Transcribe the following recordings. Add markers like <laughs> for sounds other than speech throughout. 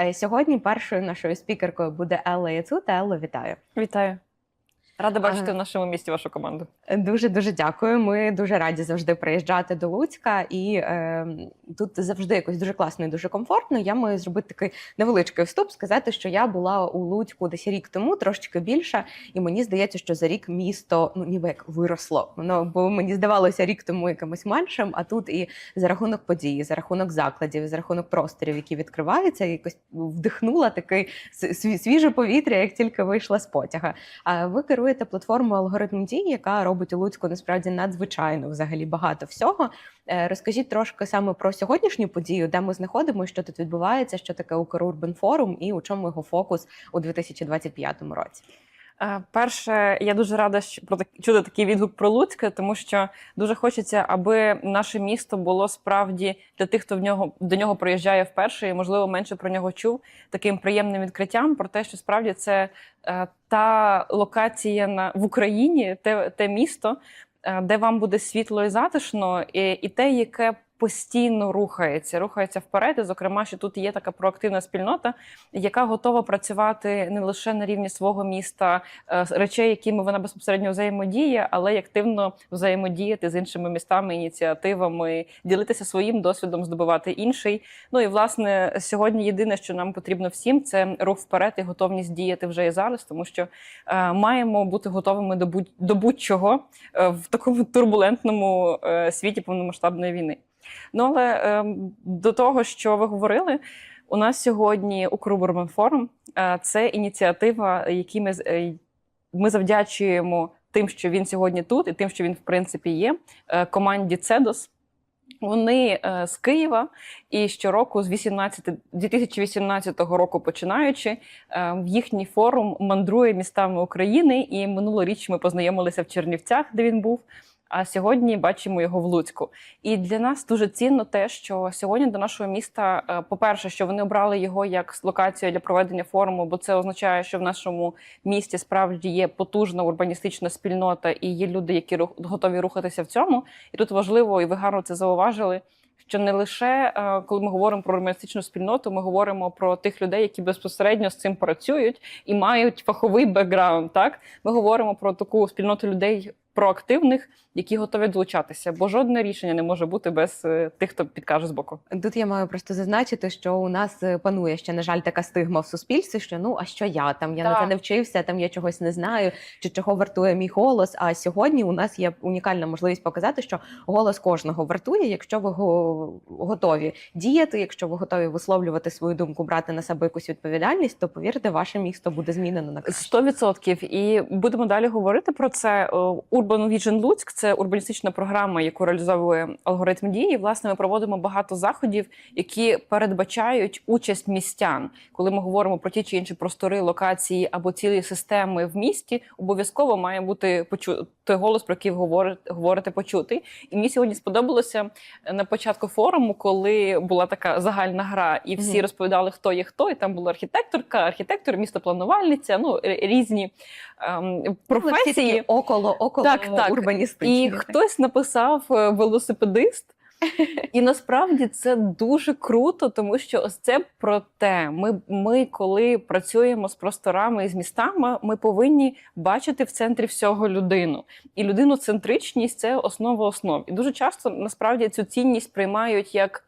Е, Сьогодні першою нашою спікеркою буде Елла Яцута. Елло, вітаю. Вітаю. Рада бачити Ага. в нашому місті вашу команду. Дуже дуже дякую. Ми дуже раді завжди приїжджати до Луцька, і е, тут завжди якось дуже класно і дуже комфортно. Я маю зробити такий невеличкий вступ, сказати, що я була у Луцьку десь рік тому, трошки більше, і мені здається, що за рік місто ну ніби як виросло. Воно бо мені здавалося рік тому якимось меншим. А тут і за рахунок подій, за рахунок закладів, за рахунок просторів, які відкриваються, якось вдихнула такий свіже повітря, як тільки вийшла з потяга. А ви керуєте платформою алгоритм дій, яка робить у Луцьку насправді надзвичайно взагалі багато всього. Е, Розкажіть трошки саме про сьогоднішню подію, де ми знаходимося, що тут відбувається, що таке Укрурбан форум і у чому його фокус у 2025 році. Е, Перше, я дуже рада про чути такий відгук про Луцьке, тому що дуже хочеться, аби наше місто було справді для тих, хто в нього до нього приїжджає вперше, і можливо менше про нього чув, таким приємним відкриттям про те, що справді це е, та локація на в Україні, те, те місто, е, де вам буде світло і затишно, і, і те, яке постійно рухається, рухається вперед. І, зокрема, що тут є така проактивна спільнота, яка готова працювати не лише на рівні свого міста, е, речей, якими вона безпосередньо взаємодіє, але й активно взаємодіяти з іншими містами, ініціативами, ділитися своїм досвідом, здобувати інший. Ну і власне сьогодні єдине, що нам потрібно всім, це рух вперед і готовність діяти вже і зараз, тому що е, маємо бути готовими до будь до будь-чого е, в такому <laughs> турбулентному е, світі повномасштабної війни. Ну але е, до того, що ви говорили. У нас сьогодні Укрурбан форум. Е, Це ініціатива, якій ми, е, ми завдячуємо тим, що він сьогодні тут, і тим, що він в принципі є. е, Команді Цедос. Вони е, з Києва, і щороку з 18, 2018 року починаючи, е, їхній форум мандрує містами України. І минулоріч ми познайомилися в Чернівцях, де він був. А сьогодні бачимо його в Луцьку. І для нас дуже цінно те, що сьогодні до нашого міста, е, по-перше, що вони обрали його як локацію для проведення форуму, бо це означає, що в нашому місті справді є потужна урбаністична спільнота і є люди, які готові рухатися в цьому. І тут важливо, і ви гарно це зауважили. Що не лише е, коли ми говоримо про урбаністичну спільноту, ми говоримо про тих людей, які безпосередньо з цим працюють і мають фаховий бекграунд. Так ми говоримо про таку спільноту людей проактивних, які готові долучатися, бо жодне рішення не може бути без е, тих, хто підкаже з боку. Тут я маю просто зазначити, що у нас е, панує ще, на жаль, така стигма в суспільстві, що ну а що я там? Я на це не вчився, там я чогось не знаю, чи чого вартує мій голос. А сьогодні у нас є унікальна можливість показати, що голос кожного вартує, якщо ви го- готові діяти, якщо ви готові висловлювати свою думку, брати на себе якусь відповідальність, то повірте, ваше місто буде змінено на краще. Сто відсотків. І будемо далі говорити про це. Е, Urban Vision Луцьк це урбаністична програма, яку реалізовує алгоритм дії. Власне, ми проводимо багато заходів, які передбачають участь містян. Коли ми говоримо про ті чи інші простори, локації або цілі системи в місті, обов'язково має бути почу... той голос, про який ви говорите, говорите почути. І мені сьогодні сподобалося е, на початку форуму, коли була така загальна гра, і всі Мгм. розповідали, хто є хто, і там була архітекторка, архітектор, містопланувальниця, ну різні ем, професії. около около Так, так. урбаністичні. І хтось написав е, велосипедист. І насправді це дуже круто, тому що ось це про те. Ми, ми, коли працюємо з просторами і з містами, ми повинні бачити в центрі всього людину. І людиноцентричність це основа основ. І дуже часто насправді цю цінність приймають як.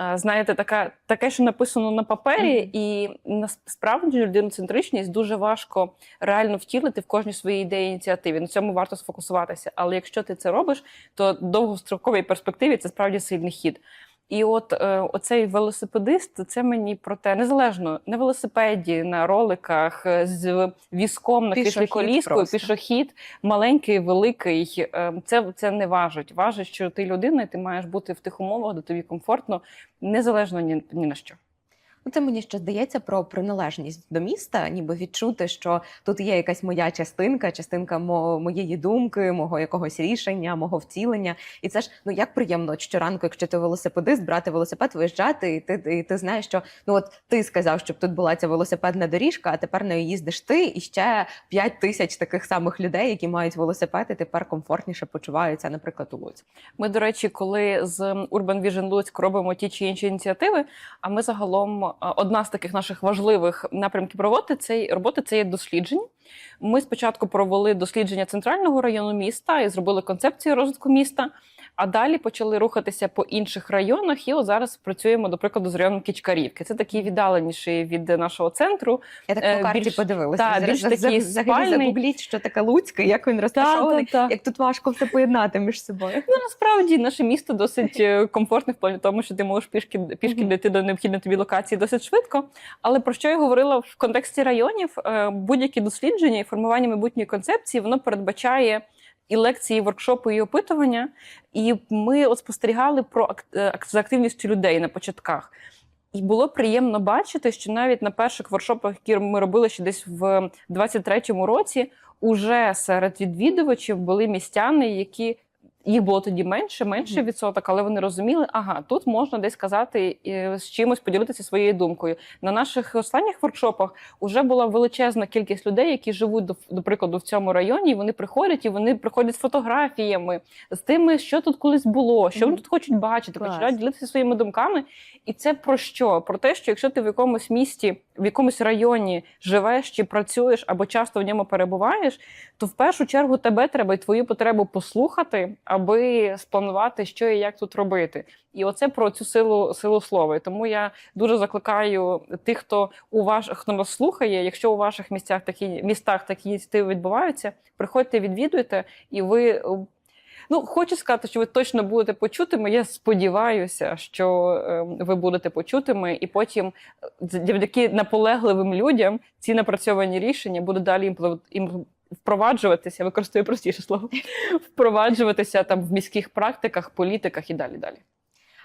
Е, Знаєте, така таке, що написано на папері, Мгм. і насправді людиноцентричність дуже важко реально втілити в кожній своїй ідеї ініціативі. На цьому варто сфокусуватися. Але якщо ти це робиш, то довгостроковій перспективі це справді сильний хід. І от е, оцей велосипедист, це мені про те, незалежно на велосипеді, на роликах, е, з візком на просто. пішохід, маленький, великий. е, Це, це не важить. Важить, що ти людина, і ти маєш бути в тих умовах, де тобі комфортно, незалежно ні, ні на що. Ну, це мені ще здається про приналежність до міста, ніби відчути, що тут є якась моя частинка, частинка мо- моєї думки, мого якогось рішення, мого втілення. І це ж ну як приємно щоранку, якщо ти велосипедист, брати велосипед, виїжджати, і ти, і ти знаєш, що ну от ти сказав, щоб тут була ця велосипедна доріжка, а тепер нею їздиш ти і ще 5 тисяч таких самих людей, які мають велосипед, і тепер комфортніше почуваються, наприклад, у Луцьку. Ми, до речі, коли з Urban Vision Луцьк робимо ті чи інші ініціативи, а ми загалом одна з таких наших важливих напрямків роботи це роботи це є дослідження. Ми спочатку провели дослідження центрального району міста і зробили концепцію розвитку міста. А далі почали рухатися по інших районах. І от зараз працюємо, до прикладу, з районом Кічкарівки. Це такий віддаленіший від нашого центру. Я так Е, по карті більш- подивилася. та, Зараз більш такий взагалі загугліть, що таке Луцьке, як він розташований, та. як тут важко все поєднати між собою. Ну, насправді наше місто досить е, комфортне в плані тому, що ти можеш пішки пішки дійти до необхідної тобі локації досить швидко. Але про що я говорила в контексті районів? Е, Будь-які дослідження і формування майбутньої концепції воно передбачає. І лекції, і воркшопи, і опитування. І ми от спостерігали про е, за активністю людей на початках. І було приємно бачити, що навіть на перших воркшопах, які ми робили ще десь в 23-му році, уже серед відвідувачів були містяни, які їх було тоді менше, менше Мгм. відсоток, але вони розуміли, ага, тут можна десь сказати е, з чимось поділитися своєю думкою. На наших останніх воркшопах вже була величезна кількість людей, які живуть до, до прикладу в цьому районі. і Вони приходять і вони приходять з фотографіями, з тими, що тут колись було, що вони тут хочуть бачити, Клас. починають ділитися своїми думками. І це про що? Про те, що якщо ти в якомусь місті, в якомусь районі живеш чи працюєш або часто в ньому перебуваєш, то в першу чергу тебе треба і твою потребу послухати, аби спланувати, що і як тут робити. І оце про цю силу силу слова. І Тому я дуже закликаю тих, хто у ваш хто нас слухає. Якщо у ваших місцях такі містах такі ініціативи відбуваються, приходьте, відвідуйте, і ви. Ну, хочу сказати, що ви точно будете почутими. Я сподіваюся, що е, ви будете почутими, і потім е, завдяки наполегливим людям ці напрацьовані рішення будуть далі імпле- ім- впроваджуватися. Я використовую простіше слово <laughs> впроваджуватися там в міських практиках, політиках і далі далі.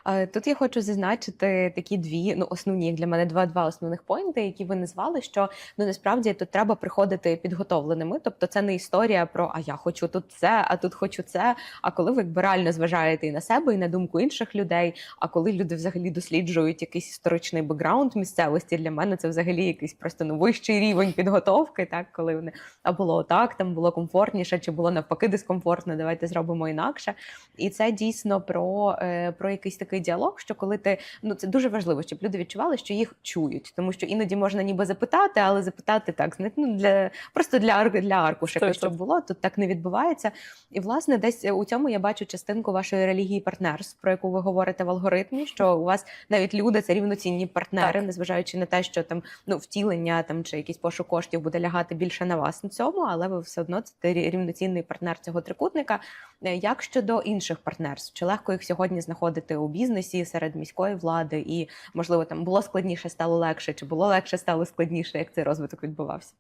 Е, Тут я хочу зазначити такі дві, ну основні для мене два два основних поінти, які ви назвали. Що ну насправді тут треба приходити підготовленими. Тобто, це не історія про а я хочу тут це, а тут хочу це. А коли ви якби реально зважаєте і на себе, і на думку інших людей. А коли люди взагалі досліджують якийсь історичний бекграунд місцевості, для мене це взагалі якийсь просто ну вищий рівень підготовки. Так, коли вони а було так, там було комфортніше, чи було навпаки дискомфортно. Давайте зробимо інакше. І це дійсно про, е, про якийсь такий діалог, що коли ти ну це дуже важливо, щоб люди відчували, що їх чують, тому що іноді можна ніби запитати, але запитати так ну, для просто для для Точно. щоб було тут так не відбувається. І власне, десь у цьому я бачу частинку вашої релігії партнерств, про яку ви говорите в алгоритмі. Що у вас навіть люди це рівноцінні партнери, Так. незважаючи на те, що там ну втілення там чи якийсь пошук коштів буде лягати більше на вас на цьому, але ви все одно це рівноцінний партнер цього трикутника. Е, Як щодо інших партнерств, чи легко їх сьогодні знаходити у бізнесі серед міської влади, і можливо там було складніше, стало легше, чи було легше, стало складніше, як цей розвиток відбувався?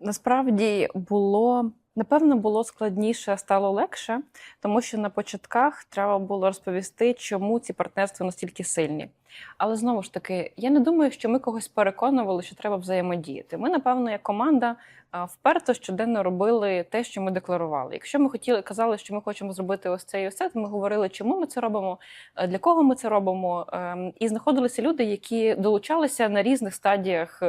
Насправді було напевно було складніше, стало легше, тому що на початках треба було розповісти, чому ці партнерства настільки сильні. Але знову ж таки, я не думаю, що ми когось переконували, що треба взаємодіяти. Ми, напевно, як команда вперто щоденно робили те, що ми декларували. Якщо ми хотіли казали, що ми хочемо зробити ось це і ось це, то ми говорили, чому ми це робимо, е, для кого ми це робимо. Ем, І знаходилися люди, які долучалися на різних стадіях.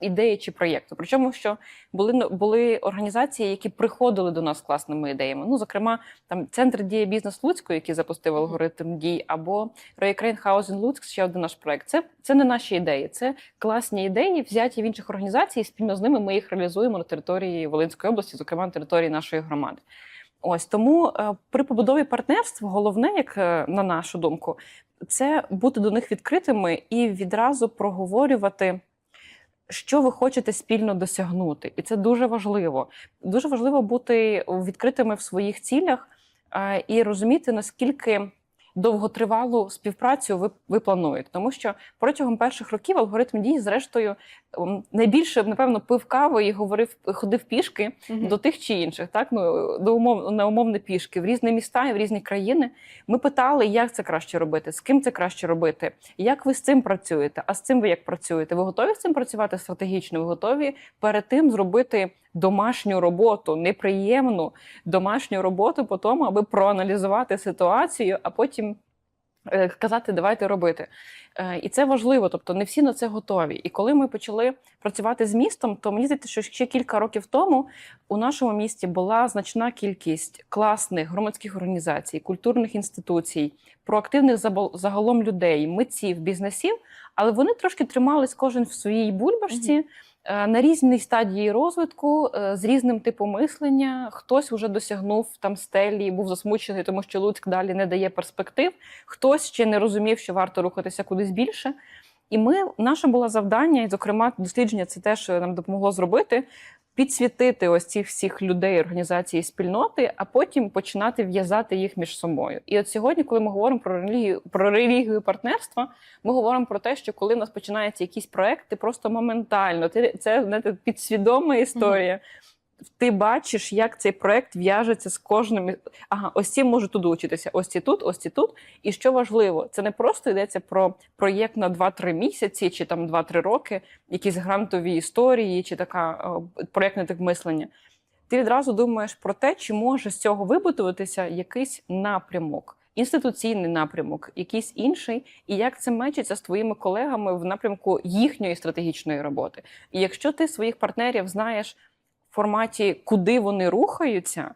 Ідеї чи проєкту, причому що були були організації, які приходили до нас з класними ідеями. Ну, зокрема, там центр дії бізнес Луцьку, який запустив алгоритм дій, або Housing Луцьк, ще один наш проект. Це, це не наші ідеї, це класні ідеї, взяті в інших організацій. і Спільно з ними ми їх реалізуємо на території Волинської області, зокрема на території нашої громади. Ось тому е, при побудові партнерств головне, як е, на нашу думку, це бути до них відкритими і відразу проговорювати. Що ви хочете спільно досягнути, і це дуже важливо. Дуже важливо бути відкритими в своїх цілях і розуміти, наскільки довготривалу співпрацю ви, ви плануєте. Тому що протягом перших років алгоритм дій, зрештою, найбільше напевно пив каву і говорив, ходив пішки до тих чи інших, так ну до умов на умовне пішки в різні міста і в різні країни. Ми питали, як це краще робити, з ким це краще робити, як ви з цим працюєте, а з цим ви як працюєте? Ви готові з цим працювати стратегічно? Ви готові перед тим зробити домашню роботу, неприємну домашню роботу по тому, аби проаналізувати ситуацію, а потім. Е, Казати, давайте робити. Е, І це важливо, тобто не всі на це готові. І коли ми почали працювати з містом, то мені здається, що ще кілька років тому у нашому місті була значна кількість класних громадських організацій, культурних інституцій, проактивних загалом людей, митців, бізнесів. Але вони трошки тримались кожен в своїй бульбашці. е, На різній стадії розвитку, е, з різним типом мислення, хтось вже досягнув там стелі, був засмучений, тому що Луцьк далі не дає перспектив. Хтось ще не розумів, що варто рухатися кудись більше. І ми наше було завдання, і зокрема, дослідження це те, що нам допомогло зробити. Підсвітити ось цих всіх людей, організації, спільноти, а потім починати в'язати їх між собою. І от сьогодні, коли ми говоримо про релігію, про релігію партнерства, ми говоримо про те, що коли в нас починаються якісь проекти, просто моментально ти це знаєте, підсвідома історія. Ти бачиш, як цей проект в'яжеться з кожним. Ага, ось ці можуть тут долучитися, ось ці тут, ось ці тут. І що важливо, це не просто йдеться про проєкт на 2-3 місяці чи там 2-3 роки, якісь грантові історії, чи така проєктне так мислення. Ти відразу думаєш про те, чи може з цього вибудуватися якийсь напрямок, інституційний напрямок, якийсь інший, і як це мечиться з твоїми колегами в напрямку їхньої стратегічної роботи. І якщо ти своїх партнерів знаєш форматі, куди вони рухаються,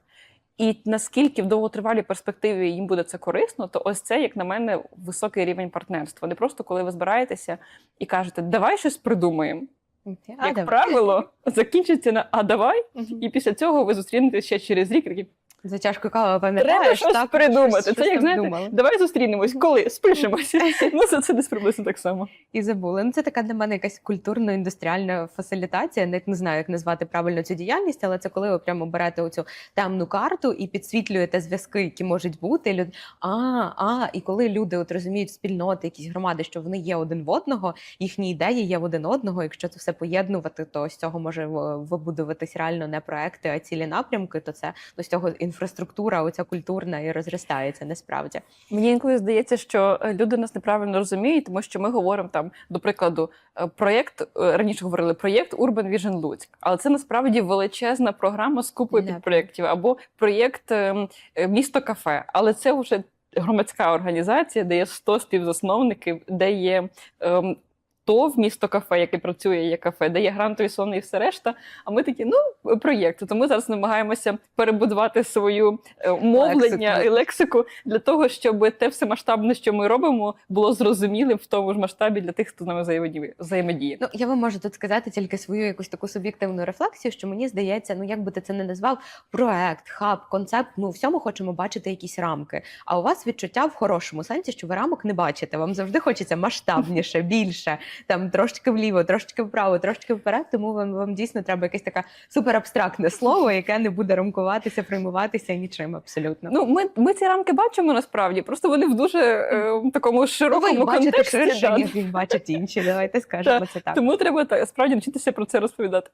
і наскільки в довготривалій перспективі їм буде це корисно, то ось це, як на мене, високий рівень партнерства. Не просто коли ви збираєтеся і кажете, давай щось придумаємо. А, Як давай. правило, <laughs> закінчиться на а давай, і після цього ви зустрінетеся ще через рік. За чашкою кави пам'ятаєш? треба щось так, придумати. щось- це щось як знаєте, думала. давай зустрінемось, коли спишемося. <laughs> ну це, це десь приблизно так само. І забули. Ну, це така для мене якась культурно-індустріальна фасилітація. Навіть не знаю, як назвати правильно цю діяльність, але це коли ви прямо берете оцю темну карту і підсвітлюєте зв'язки, які можуть бути. Люд... А, а, і коли люди от розуміють спільноти, якісь громади, що вони є один в одного, їхні ідеї є в один одного. Якщо це все поєднувати, то з цього може вибудуватись реально не проекти, а цілі напрямки. То це ну, з цього інфраструктура, оця культурна і розростається насправді. Мені інколи здається, що е, люди нас неправильно розуміють, тому що ми говоримо там, до прикладу, е, проєкт е, раніше говорили проєкт Urban Vision Луцьк, але це насправді величезна програма з купою підпроєктів або проєкт ем, місто кафе. Але це вже громадська організація, де є 100 співзасновників, де є. ем, ТОВ місто кафе, яке працює як кафе, де є грантові сони і все решта. А ми такі, ну проєкт. То ми зараз намагаємося перебудувати свою е, мовлення Лексику. і лексику для того, щоб те все масштабне, що ми робимо, було зрозумілим в тому ж масштабі для тих, хто з нами взаємодіє- взаємодіє. Ну, я вам можу тут сказати тільки свою якусь таку суб'єктивну рефлексію, що мені здається, ну як би ти це не назвав, проект, хаб, концепт. Ми у всьому хочемо бачити якісь рамки. А у вас відчуття в хорошому сенсі, що ви рамок не бачите. Вам завжди хочеться масштабніше, більше, там трошечки вліво, трошечки вправо, трошечки вперед. Тому вам, вам дійсно треба якесь таке суперабстрактне слово, яке не буде рамкуватися, приймуватися нічим абсолютно. Ну, ми, ми ці рамки бачимо насправді, просто вони в дуже е, такому Ну, ви широкому їх бачите контексті. ширше, ніж бачать інші. Давайте скажемо це так. Тому треба справді навчитися про це розповідати.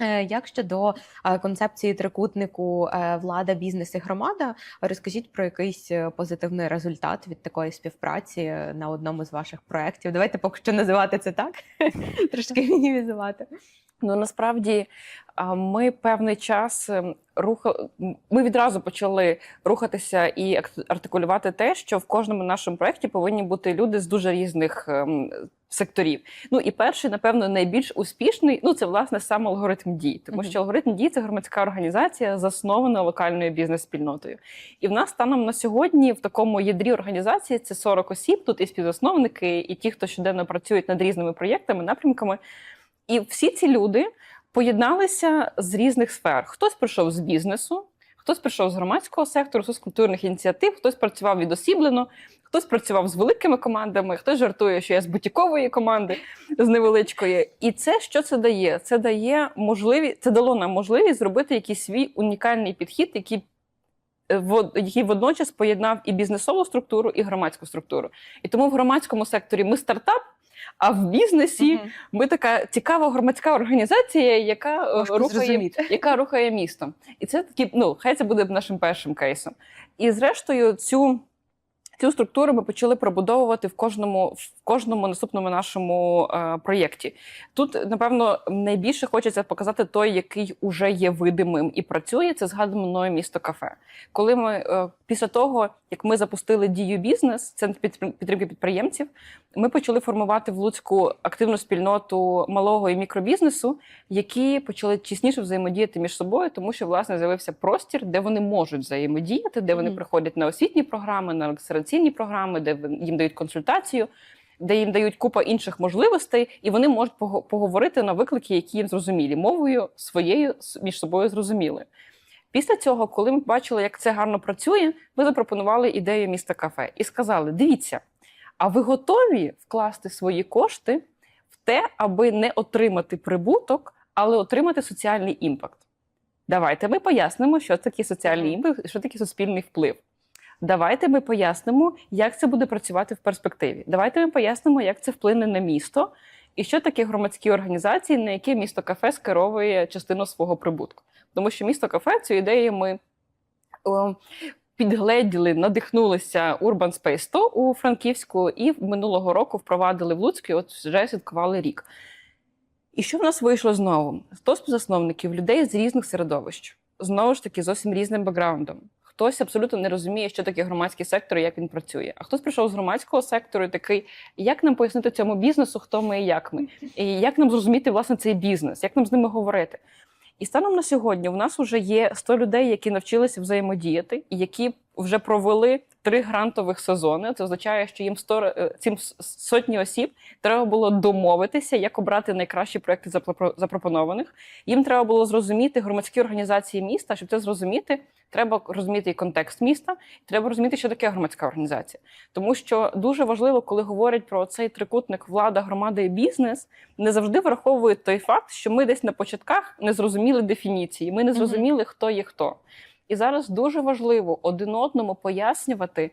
Е, Як щодо е, концепції трикутнику е, влада, бізнес і громада, розкажіть про якийсь позитивний результат від такої співпраці на одному з ваших проєктів. Давайте поки що називати це так, <laughs> трошки мінімізувати. Ну насправді ми певний час ем, ми відразу почали рухатися і артикулювати те, що в кожному нашому проєкті повинні бути люди з дуже різних ем, секторів. Ну і перший, напевно, найбільш успішний ну це власне сам алгоритм дій, тому що алгоритм дій це громадська організація, заснована локальною бізнес-спільнотою. І в нас станом на сьогодні в такому ядрі організації це 40 осіб. Тут і співзасновники, і ті, хто щоденно працюють над різними проєктами, напрямками. І всі ці люди поєдналися з різних сфер. Хтось прийшов з бізнесу, хтось прийшов з громадського сектору, хтось з культурних ініціатив, хтось працював відосіблено, хтось працював з великими командами, хтось жартує, що я з бутікової команди, з невеличкої. І це що це дає? Це дає можливість, це дало нам можливість зробити якийсь свій унікальний підхід, який. е, Який водночас поєднав і бізнесову структуру, і громадську структуру. І тому в громадському секторі ми стартап, а в бізнесі угу. ми така цікава громадська організація, яка е, рухає, зрозуміти. <laughs> яка рухає місто. І це такі, ну хай це буде нашим першим кейсом. І зрештою, цю. Цю структуру ми почали пробудовувати в кожному в кожному наступному нашому е, проєкті. Тут, напевно, найбільше хочеться показати той, який уже є видимим і працює. Це згадано мною місто кафе. Коли ми е, після того, як ми запустили дію бізнес, центр підтримки підприємців, ми почали формувати в Луцьку активну спільноту малого і мікробізнесу, які почали тісніше взаємодіяти між собою, тому що власне з'явився простір, де вони можуть взаємодіяти, де вони Мгм. приходять на освітні програми, на регістраційні програми, де їм дають консультацію. де їм дають купа інших можливостей, і вони можуть поговорити на виклики, які їм зрозумілі, мовою своєю між собою зрозумілою. Після цього, коли ми бачили, як це гарно працює, ми запропонували ідею міста кафе і сказали: дивіться, а ви готові вкласти свої кошти в те, аби не отримати прибуток, але отримати соціальний імпакт? Давайте ми пояснимо, що таке соціальний імпакт, що таке суспільний вплив. Давайте ми пояснимо, як це буде працювати в перспективі. Давайте ми пояснимо, як це вплине на місто, і що таке громадські організації, на які місто кафе скеровує частину свого прибутку. Тому що місто кафе цю ідею ми о, підгледіли, надихнулися Urban Space 100 у Франківську і минулого року впровадили в Луцьку, і от вже святкували рік. І що в нас вийшло знову? 100 співзасновників, людей з різних середовищ, знову ж таки, зовсім різним бекграундом. Хтось абсолютно не розуміє, що таке громадський сектор і як він працює. А хтось прийшов з громадського сектору і такий, як нам пояснити цьому бізнесу, хто ми і як ми, і як нам зрозуміти власне цей бізнес, як нам з ними говорити. І станом на сьогодні у нас вже є 100 людей, які навчилися взаємодіяти, і які вже провели три грантових сезони. Це означає, що їм 100, е, цим сотні осіб треба було домовитися, як обрати найкращі проекти запропонованих. Їм треба було зрозуміти громадські організації міста. Щоб це зрозуміти, треба розуміти і контекст міста, і треба розуміти, що таке громадська організація. Тому що дуже важливо, коли говорять про цей трикутник влада, громада і бізнес, не завжди враховують той факт, що ми десь на початках не зрозуміли дефініції, ми не зрозуміли, хто є хто. І зараз дуже важливо один одному пояснювати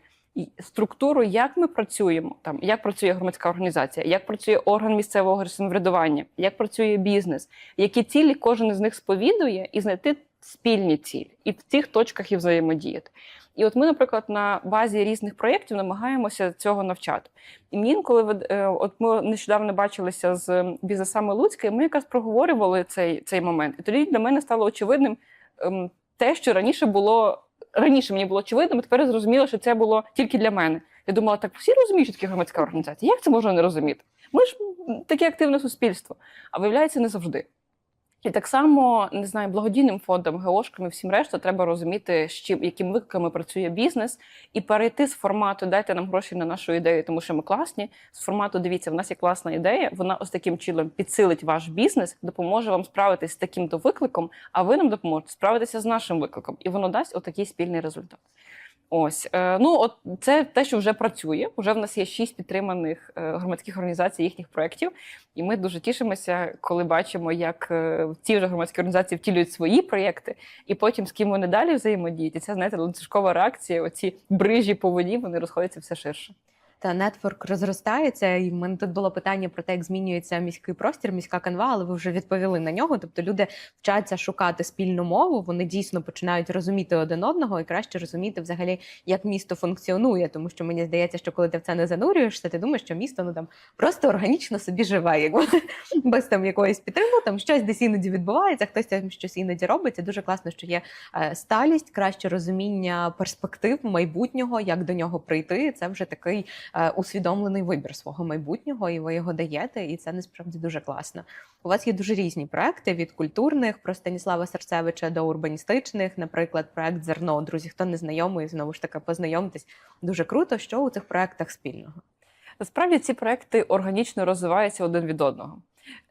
структуру, як ми працюємо, там як працює громадська організація, як працює орган місцевого самоврядування, як працює бізнес, які цілі кожен із них сповідує, і знайти спільні цілі, і в цих точках і взаємодіяти. І от ми, наприклад, на базі різних проєктів намагаємося цього навчати. І мені інколи е, от ми нещодавно бачилися з бізнесами Луцька, і ми якраз проговорювали цей, цей момент. І тоді для мене стало очевидним ем, те, що раніше було раніше мені було очевидно, тепер я зрозуміла, що це було тільки для мене. Я думала, так всі розуміють, що таке громадська організація. Як це можна не розуміти? Ми ж таке активне суспільство, а виявляється не завжди. І так само не знаю, благодійним фондам, ГОшкам і всім решта треба розуміти, з чим якими викликами працює бізнес, і перейти з формату Дайте нам гроші на нашу ідею, тому що ми класні. З формату дивіться, в нас є класна ідея. Вона ось таким чином підсилить ваш бізнес, допоможе вам справитись з таким-то викликом, а ви нам допоможете справитися з нашим викликом, і воно дасть отакий спільний результат. Ось е, ну от це те, що вже працює. Уже в нас є шість підтриманих е, громадських організацій їхніх проєктів, і ми дуже тішимося, коли бачимо, як е, ці вже громадські організації втілюють свої проєкти, і потім з ким вони далі взаємодіють. І ця знаєте, ланцюжкова реакція. Оці брижі по воді вони розходяться все ширше. Та нетворк розростається, і в мене тут було питання про те, як змінюється міський простір, міська канва, але ви вже відповіли на нього. Тобто люди вчаться шукати спільну мову, вони дійсно починають розуміти один одного і краще розуміти взагалі, як місто функціонує. Тому що мені здається, що коли ти в це не занурюєшся, ти думаєш, що місто ну там просто органічно собі живе, якби <laughs> без там якоїсь підтримки, там щось десь іноді відбувається, хтось там щось іноді робить. І дуже класно, що є е, сталість, краще розуміння перспектив майбутнього, як до нього прийти. Це вже такий усвідомлений вибір свого майбутнього, і ви його даєте, і це насправді дуже класно. У вас є дуже різні проекти від культурних про Станіслава Серцевича до урбаністичних, наприклад, проект Зерно. Друзі, хто не знайомий, знову ж таки познайомтесь. Дуже круто, що у цих проектах спільного. Насправді ці проекти органічно розвиваються один від одного.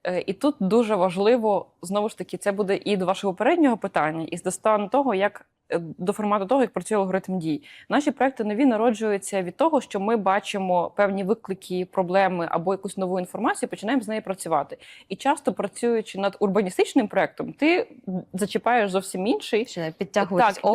Е, І тут дуже важливо знову ж таки, це буде і до вашого попереднього питання, і до стану того, як е, до формату того, як працює алгоритм дій. Наші проекти нові народжуються від того, що ми бачимо певні виклики, проблеми або якусь нову інформацію, починаємо з нею працювати. І часто працюючи над урбаністичним проектом, ти зачіпаєш зовсім інший. Ще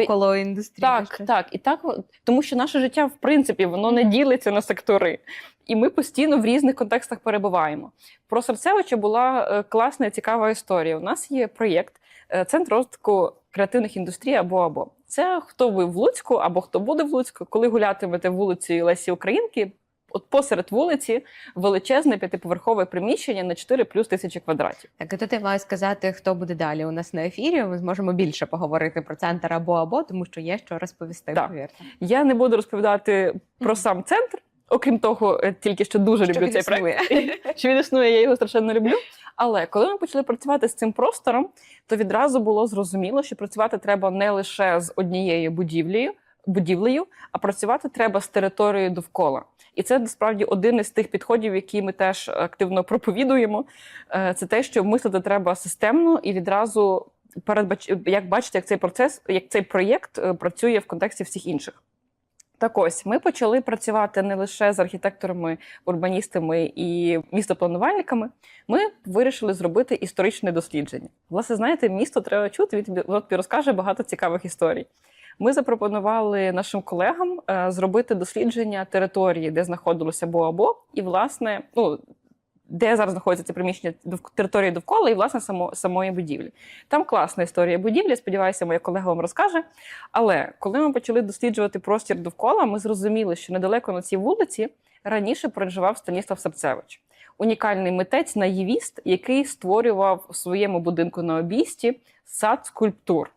около індустрії. Так, ще. так, і так, тому що наше життя, в принципі, воно не ділиться на сектори. І ми постійно в різних контекстах перебуваємо. Про Серцевича була е, класна і цікава історія. У нас є проєкт е, Центр розвитку креативних індустрій або або. Це хто ви в Луцьку або хто буде в Луцьку, коли гулятимете вулицею Лесі Українки. От посеред вулиці величезне п'ятиповерхове приміщення на 4 плюс тисячі квадратів. Так, і тут я маю сказати, хто буде далі. У нас на ефірі. Ми зможемо більше поговорити про центр або або, тому що є що розповісти. Так. повірте. Я не буду розповідати про сам центр. Окрім того, е, тільки що дуже Що люблю цей існує. проект. <laughs> Що він існує, я його страшенно люблю. Але коли ми почали працювати з цим простором, то відразу було зрозуміло, що працювати треба не лише з однією будівлею, будівлею, а працювати треба з територією довкола. І це насправді один із тих підходів, які ми теж активно проповідуємо. Е, Це те, що мислити треба системно і відразу передбач... як бачити, як цей процес, як цей проєкт е, працює в контексті всіх інших. Так ось ми почали працювати не лише з архітекторами, урбаністами і містопланувальниками. Ми вирішили зробити історичне дослідження. Власне, знаєте, місто треба чути. Він розкаже багато цікавих історій. Ми запропонували нашим колегам е, зробити дослідження території, де знаходилося Боабо, і власне, ну де зараз знаходиться це приміщення території довкола, і власне само, самої будівлі. Там класна історія будівлі. Сподіваюся, моя колега вам розкаже. Але коли ми почали досліджувати простір довкола, ми зрозуміли, що недалеко на цій вулиці раніше проживав Станіслав Сапцевич, унікальний митець наївіст, який створював у своєму будинку на обійсті сад скульптур.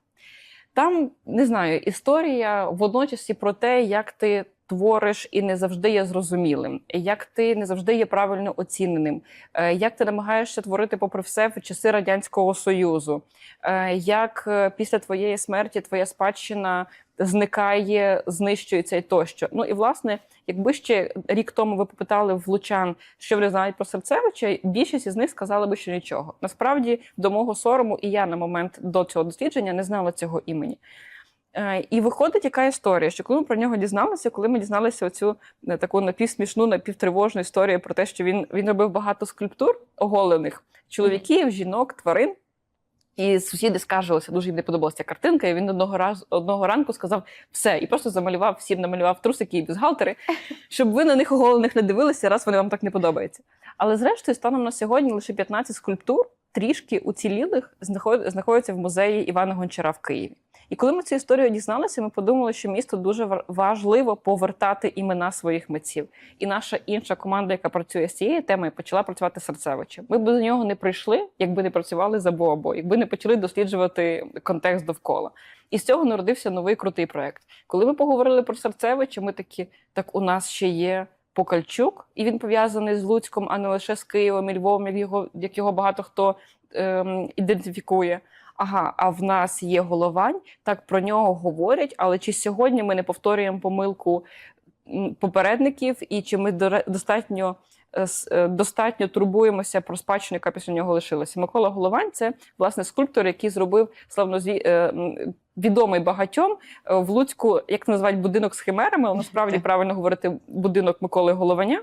Там не знаю, історія водночас і про те, як ти твориш і не завжди є зрозумілим, як ти не завжди є правильно оціненим, е, як ти намагаєшся творити, попри все, в часи радянського союзу, е, як е, після твоєї смерті твоя спадщина зникає, знищується і тощо. Ну і власне, якби ще рік тому ви попитали в що вони знають про Серцевича, більшість із них сказали би, що нічого. Насправді, до мого сорому, і я на момент до цього дослідження не знала цього імені. Е, І виходить яка історія, що коли ми про нього дізналися, коли ми дізналися оцю е, таку напівсмішну, напівтривожну історію про те, що він, він робив багато скульптур оголених чоловіків, жінок, тварин. І сусіди скаржилися, дуже їм не подобалася ця картинка. І він одного разу одного ранку сказав все, і просто замалював всім, намалював трусики і бюстгальтери, <laughs> щоб ви на них оголених не дивилися, раз вони вам так не подобаються. Але зрештою, станом на сьогодні лише 15 скульптур, трішки уцілілих, знаход- знаходяться в музеї Івана Гончара в Києві. І коли ми цю історію дізналися, ми подумали, що місто дуже ва- важливо повертати імена своїх митців. І наша інша команда, яка працює з цією темою, почала працювати Серцевичем. Ми б до нього не прийшли, якби не працювали за Бобо, якби не почали досліджувати контекст довкола. І з цього народився новий крутий проект. Коли ми поговорили про Серцевича, ми такі, так у нас ще є. Покальчук, і він пов'язаний з Луцьком, а не лише з Києвом і Львовом, як його, як його багато хто ем, ідентифікує. Ага, а в нас є головань, так про нього говорять. Але чи сьогодні ми не повторюємо помилку попередників, і чи ми достатньо, е, е, достатньо турбуємося про спадщину, яка після нього лишилася? Микола Головань це власне скульптор, який зробив славнозві... е, відомий багатьом в Луцьку, як називають будинок з химерами, але насправді правильно говорити будинок Миколи Голованя.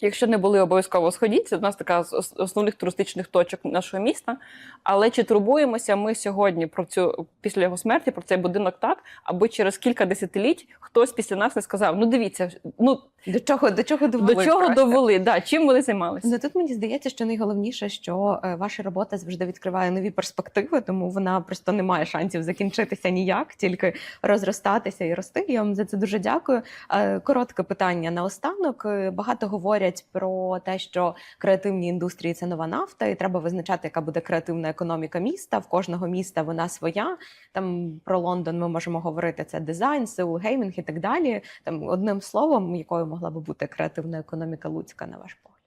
Якщо не були, обов'язково сходіть. Це одна з така з основних туристичних точок нашого міста. Але чи турбуємося ми сьогодні про цю після його смерті, про цей будинок так, аби через кілька десятиліть хтось після нас не сказав: ну дивіться, ну До чого до чого до чого просто? довели? Да, чим вони займалися? Ну тут мені здається, що найголовніше, що е, ваша робота завжди відкриває нові перспективи, тому вона просто не має шансів закінчитися ніяк, тільки розростатися і рости. Я вам за це дуже дякую. Е, Коротке питання наостанок. Е, Багато говорять про те, що креативні індустрії це нова нафта, і треба визначати, яка буде креативна економіка міста. В кожного міста вона своя. Там про Лондон ми можемо говорити це дизайн, Сеул, геймінг і так далі. Там одним словом, якою могла би бути креативна економіка Луцька, на ваш погляд.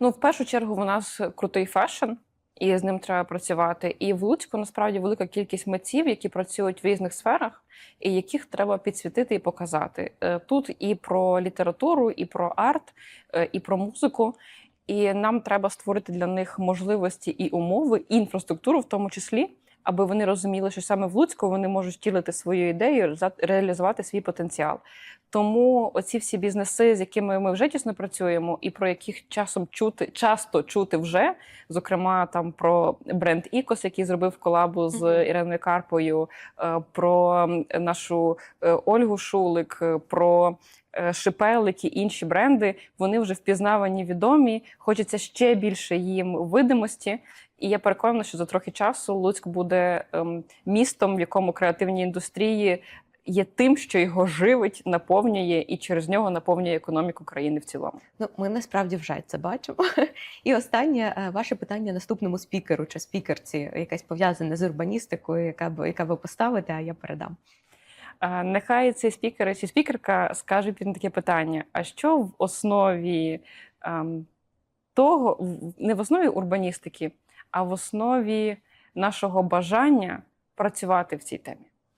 Ну, в першу чергу, у нас крутий фешн, і з ним треба працювати. І в Луцьку насправді велика кількість митців, які працюють в різних сферах, і яких треба підсвітити і показати. Е, Тут і про літературу, і про арт, е, і про музику. І нам треба створити для них можливості і умови, і інфраструктуру, в тому числі, аби вони розуміли, що саме в Луцьку вони можуть втілити свою ідею, реалізувати свій потенціал. Тому оці всі бізнеси, з якими ми вже тісно працюємо, і про яких часом чути часто чути вже, зокрема там про бренд Ікос, який зробив колабу з Мгм. Іриною Карпою, е, про нашу е, Ольгу Шулик, е, про Шипелик і інші бренди. Вони вже впізнавані, відомі. Хочеться ще більше їм видимості. І я переконана, що за трохи часу Луцьк буде ем, містом, в якому креативні індустрії є тим, що його живить, наповнює і через нього наповнює економіку країни в цілому. Ну, ми насправді вже це бачимо. <laughs> І останнє е, ваше питання наступному спікеру чи спікерці, якесь пов'язане з урбаністикою, яка ви, яка ви поставите, а я передам. Нехай цей спікер чи спікерка скаже під таке питання: а що в основі ем, того, не в основі урбаністики, а в основі нашого бажання працювати в цій темі?